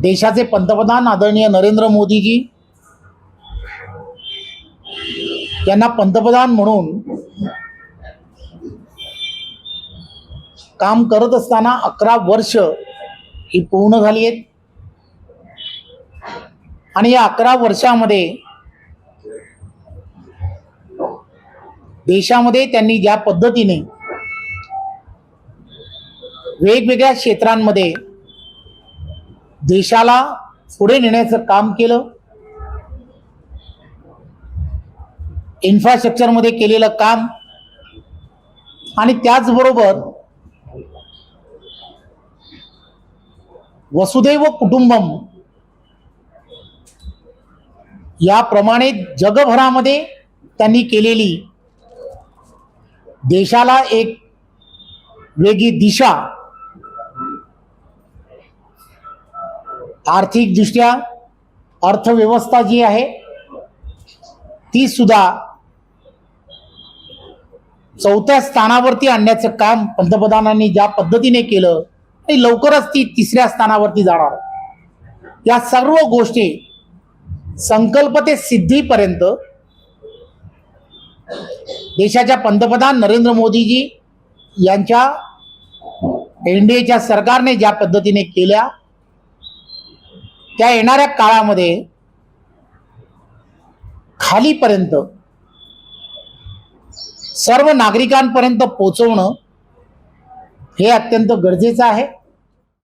देशाचे पंतप्रधान आदरणीय नरेंद्र मोदीजी यांना पंतप्रधान म्हणून काम करत असताना अकरा वर्ष ही पूर्ण झाली आहेत. आणि या अकरा वर्षामध्ये देशामध्ये त्यांनी ज्या पद्धतीने वेगवेगळ्या क्षेत्रांमध्ये देशाला पुढे नेण्याचं काम केलं. इन्फ्रास्ट्रक्चरमध्ये केलेलं काम. आणि त्याचबरोबर वसुदैव कुटुंबम याप्रमाणे जगभरामध्ये त्यांनी केलेली देशाला एक वेगळी दिशा आर्थिकदृष्ट्या अर्थव्यवस्था जी आहे ती सुद्धा चौथ्या स्थानावरती आणण्याचं काम पंतप्रधानांनी ज्या पद्धतीने केलं आणि लवकरच ती तिसऱ्या स्थानावरती जाणार. या सर्व गोष्टी संकल्प ते सिद्धीपर्यंत देशाच्या पंतप्रधान नरेंद्र मोदीजी यांच्या एन डी एच्या सरकारने ज्या पद्धतीने केल्या त्या येणाऱ्या काळामध्ये खालीपर्यंत सर्व नागरिकांपर्यंत पोचवणं हे अत्यंत गरजेचं आहे.